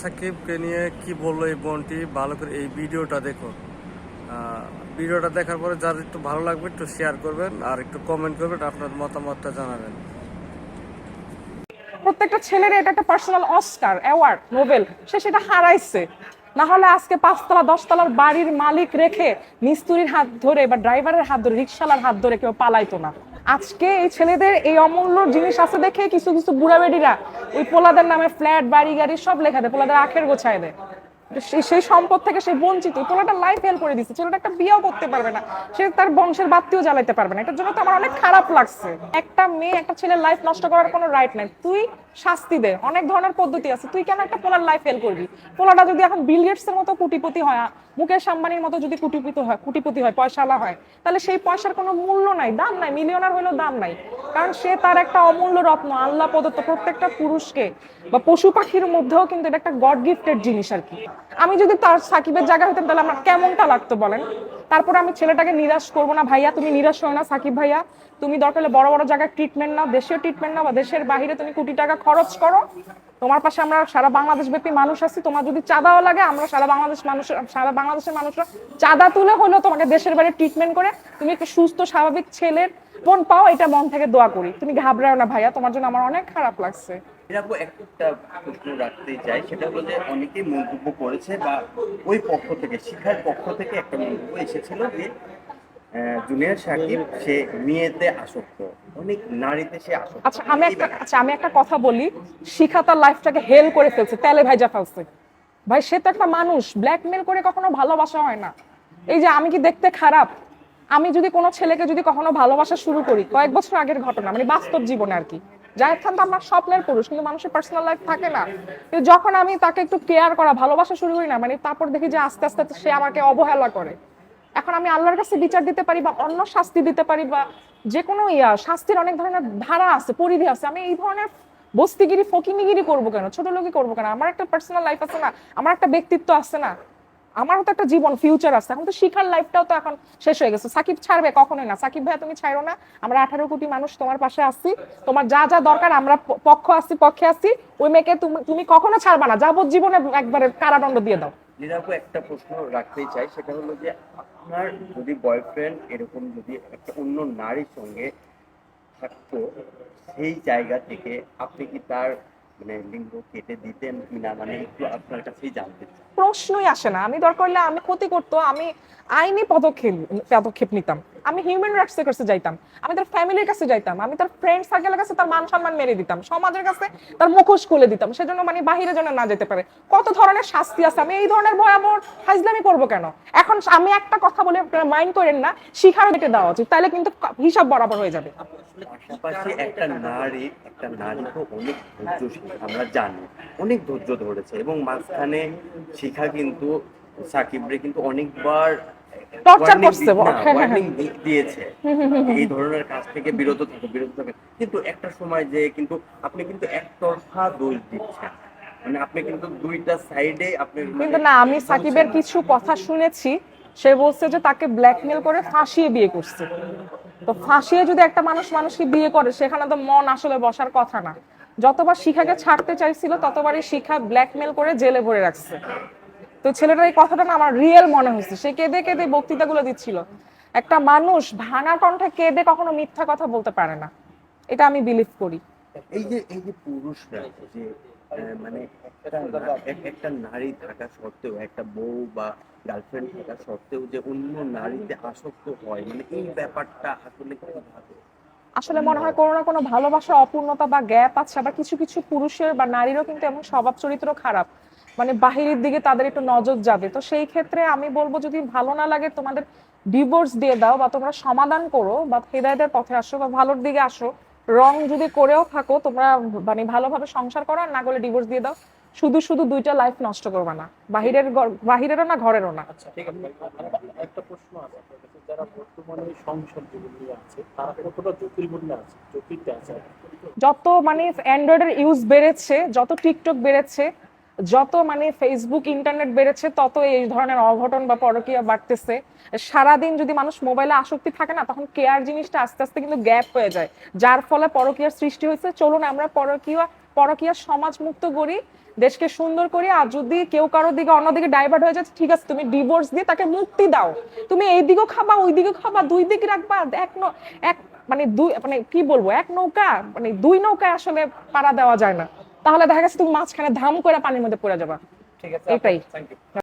সাকিবকে নিয়ে কি বলল এই বোনটি? ভালো করে এই ভিডিওটা আহ, ভিডিওটা দেখার পরে যার একটু ভালো লাগবে একটু শেয়ার করবেন আর একটু কমেন্ট করবেন আপনার মতামতটা জানাবেন। প্রত্যেকটা ছেলের এটা একটা পার্সোনাল অস্কার অ্যাওয়ার্ড নোবেল সে সেটা হারাইছে। না হলে আজকে পাঁচতলা দশতলার বাড়ির মালিক রেখে মিস্তুরির হাত ধরে বা ড্রাইভারের হাত ধরে রিক্সালার হাত ধরে কেউ পালাইতো না। আজকে এই ছেলেদের এই অমূল্য জিনিস আছে দেখে কিছু কিছু বুড়া বেডিরা ওই পোলাদের নামে ফ্ল্যাট বাড়ি গাড়ি সব লেখা দেয়, পোলাদের আখের গোছায় দেয়। সেই সম্পদ থেকে সে বঞ্চিত। পোলাটা লাইফ হেল করে দিচ্ছে ছেলেটা একটা বিয়েও করতে পারবে না। সে তার বংশের বাত্তিও জ্বালাইতে পারবে না। এটার জন্য তো আমার অনেক খারাপ লাগছে। একটা মেয়ে, একটা ছেলের লাইফ নষ্ট করার কোনো রাইট নাই। তুই শাস্তি দে। অনেক ধরনের পদ্ধতি আছে। তুই কেন একটা পোলার লাইফ ফেল করবি? পোলাটা যদি এখন বিল এর মতো কুটিপতি হয়, মুকেশ আম্বানির মতো যদি কুটিপতি হয় কুটিপতি হয়, পয়সালা হয়, তাহলে সেই পয়সার কোনো মূল্য নাই, দাম নাই মিলিয়নার হইলেও দাম নাই। কারণ সে তার একটা অমূল্য রত্ন, আল্লাহ প্রদত্ত প্রত্যেকটা পুরুষকে বা পশু পাখির মধ্যেও কিন্তু এটা একটা গড গিফটেড জিনিস আর কি। আমি যদি তার সাকিবের জায়গা হইতাম তাহলে আমার কেমনটা লাগতো বলেন? তারপরে আমি ছেলেটাকে নিরাশ করব না ভাইয়া, তুমি নিরাশ হও না সাকিব ভাইয়া। তুমি দরকার হলে বড় বড় জায়গায় ট্রিটমেন্ট নাও দেশীয় ট্রিটমেন্ট নাও বা দেশের বাইরে তুমি কোটি টাকা খরচ করো। তোমার পাশে আমরা সারা বাংলাদেশ ব্যাপী মানুষ আছি, তোমার যদি চাঁদাও লাগে, আমরা সারা বাংলাদেশ মানুষ, সারা বাংলাদেশের মানুষরা চাঁদা তুলে হলেও তোমাকে দেশের বাইরে ট্রিটমেন্ট করে। তুমি একটা সুস্থ, স্বাভাবিক ছেলের বোন পাও, এটা মন থেকে দোয়া করি। তুমি ঘাবড়াও না ভাইয়া, তোমার জন্য আমার অনেক খারাপ লাগছে। এরকম একটা প্রশ্ন রাখতে চাই সেটা অনেকেই মন্তব্য করেছে বা ওই পক্ষ থেকে শিখার পক্ষ থেকে একটা মন্তব্য এসেছিল যে জুনিয়র সাকিব সে মেয়েতে আসক্ত অনেক নারীতে সে আসক্ত। আচ্ছা আমি একটা আচ্ছা আমি একটা কথা বলি শিখা তার লাইফটাকে হেল করে ফেলছে তেলে ভাইজা ফেলছে। ভাই সে তো একটা মানুষ ব্ল্যাকমেল করে কখনো ভালোবাসা হয় না। এই যে আমি কি দেখতে খারাপ? আমি যদি কোনো ছেলেকে যদি কখনো ভালোবাসা শুরু করি কয়েক বছর আগের ঘটনা মানে বাস্তব জীবনে আর কি। জাহেদ খান তো আমার স্বপ্নের পুরুষ, কিন্তু মানুষের পার্সোনাল লাইফ থাকে না। কিন্তু যখন আমি তাকে একটু কেয়ার করা, ভালোবাসা শুরু করি না মানে তারপর দেখি যে আস্তে আস্তে সে আমাকে অবহেলা করে। এখন আমি আল্লাহর কাছে বিচার দিতে পারি বা অন্য শাস্তি দিতে পারি বা যে কোনো ইয়া, শাস্তির অনেক ধরনের ধারা আছে, পরিধি আছে। আমি এই ধরনের বস্তিগিরি, ফকিনিগিরি করব কেন? ছোট লোকই করব কেন? আমার একটা পার্সোনাল লাইফ আছে না, আমার একটা ব্যক্তিত্ব আছে না। আমারও তো একটা জীবন ফিউচার আছে। এখন তো শিখার লাইফটাও তো এখন শেষ হয়ে গেছে। সাকিব ছাড়বে কখনোই না। সাকিব ভাইয়া, তুমি ছাড়ো না। আমরা আঠারো কোটি মানুষ তোমার পাশে আসছি তোমার যা যা দরকার, আমরা পক্ষ আসছি পক্ষে আসছি ওই মেয়েকে তুমি তুমি কখনো ছাড়বা না। যাবজ্জীবনে একবারে কারাদণ্ড দিয়ে দাও। নিরাপু একটা প্রশ্ন রাখতেই চাই। সেটা হলো যে, আপনার যদি বয়ফ্রেন্ড এরকম যদি একটা অন্য নারীর সঙ্গে থাকতো, সেই জায়গা থেকে আপনি কি তার মানে লিঙ্গ কেটে দিতেন কিনা মানে একটু আপনার কাছেই জানতে প্রশ্নই আসে না। আমি দরকার হলে আমি ক্ষতি করতো আমি আইনি পদক্ষেপ পদক্ষেপ নিতাম। আমি হিউম্যান রাইটস এর কাছে যাইতাম আমি তার ফ্যামিলির কাছে যাইতাম আমি তার ফ্রেন্ড সার্কেলের কাছে তার মান সম্মান মেরে দিতাম সমাজের কাছে তার মুখোশ খুলে দিতাম সেজন্য মানে বাহিরে যেন না যেতে পারে। কত ধরনের শাস্তি আছে? আমি এই ধরনের ভয়াবহ হাজলামি করব কেন? এখন আমি একটা কথা বলে আপনারা মাইন্ড করেন না শিখার কেটে দেওয়া উচিত তাহলে কিন্তু হিসাব বরাবর হয়ে যাবে। একটা নারী একটা নারী তো অনেক ধৈর্যশীল আমরা জানি অনেক ধৈর্য ধরেছে এবং মাঝখানে শিখা কিন্তু সাকিবরে কিন্তু অনেকবার করছে, হ্যাঁ, হ্যাঁ, দি- দিয়েছে। এই ধরনের কাজ থেকে বিরত থাকো বিরত থাকো। কিন্তু একটা সময় যে কিন্তু আপনি কিন্তু একতরফা দোষ দিচ্ছেন। মানে আপনি কিন্তু দুইটা সাইডে আপনি কিন্তু না আমি সাকিবের কিছু কথা শুনেছি সে বলছে যে তাকে ব্ল্যাকমেল করে ফাঁসিয়ে বিয়ে করছে। তো ফাঁসিয়ে যদি একটা মানুষ মানুষকে বিয়ে করে, সেখানে তো মন আসলে বসার কথা না। যতবার শিখাকে ছাড়তে চাইছিল, ততবারই শিখা ব্ল্যাকমেল করে জেলে ভরে রাখছে। তো ছেলেটার এই কথাটা না আমার রিয়েল মনে হয়েছে। সে কেঁদে কেঁদে বক্তৃতাগুলো দিচ্ছিল। একটা মানুষ ভাঙা কণ্ঠে কেঁদে কখনো মিথ্যা কথা বলতে পারে না। এটা আমি বিলিভ করি। এই যে এই যে পুরুষরা যে মানে একটা নারী থাকা সত্ত্বেও, একটা বউ বা গার্লফ্রেন্ড থাকা সত্ত্বেও যে অন্য নারীতে আসক্ত হয় মানে এই ব্যাপারটা আসলে কীভাবে আসলে মনে হয় কোনো না কোনো ভালোবাসা, অপূর্ণতা বা গ্যাপ আছে, আবার কিছু কিছু পুরুষের বা নারীরও কিন্তু এমন স্বভাব চরিত্র খারাপ। মানে বাহিরের দিকে তাদের একটু নজর যাবে। তো সেই ক্ষেত্রে আমি বলব, যদি ভালো না লাগে তোমাদের ডিভোর্স দিয়ে দাও বা তোমরা সমাধান করো বা হেদায়তের পথে আসো বা ভালোর দিকে আসো রং যদি করেও থাকো তোমরা মানে ভালোভাবে সংসার করো আর না করলে ডিভোর্স দিয়ে দাও শুধু শুধু দুইটা লাইফ নষ্ট করবা না। বাহিরের বাহিরেরও না ঘরেরও না। আচ্ছা ঠিক আছে। একটা প্রশ্ন আছে যারা বর্তমানে সংসার জীবনে আছে তারা কতটা ঝুঁকির আছে? জটিলতে আছে যত মানে অ্যান্ড্রয়েডের ইউজ বেড়েছে যত টিকটক বেড়েছে যত মানে ফেসবুক ইন্টারনেট বেড়েছে, তত এই ধরনের অঘটন বা পরকীয়া বাড়তেছে। সারাদিন যদি মানুষ মোবাইলে আসক্তি থাকে না, তখন কেয়ার জিনিসটা আস্তে আস্তে কিন্তু গ্যাপ হয়ে যায়। যার ফলে পরকীয়ার সৃষ্টি হয়েছে। চলুন আমরা পরকীয়া পরকীয়া সমাজ মুক্ত করি, দেশকে সুন্দর করি, আর যদি কেউ কারোর দিকে অন্যদিকে ডাইভার্ট হয়ে যাচ্ছে, ঠিক আছে, তুমি ডিভোর্স দিয়ে তাকে মুক্তি দাও। তুমি এই দিকেও খাবা, ওই দিকে খাবা, দুই দিকে রাখবা, এক এক মানে দুই মানে কি বলব, এক নৌকা মানে দুই নৌকায় আসলে পাড়া দেওয়া যায় না। তাহলে দেখা গেছে তুমি মাঝখানে ধাম করে পানির মধ্যে পড়ে যাবা। ঠিক আছে এটাই।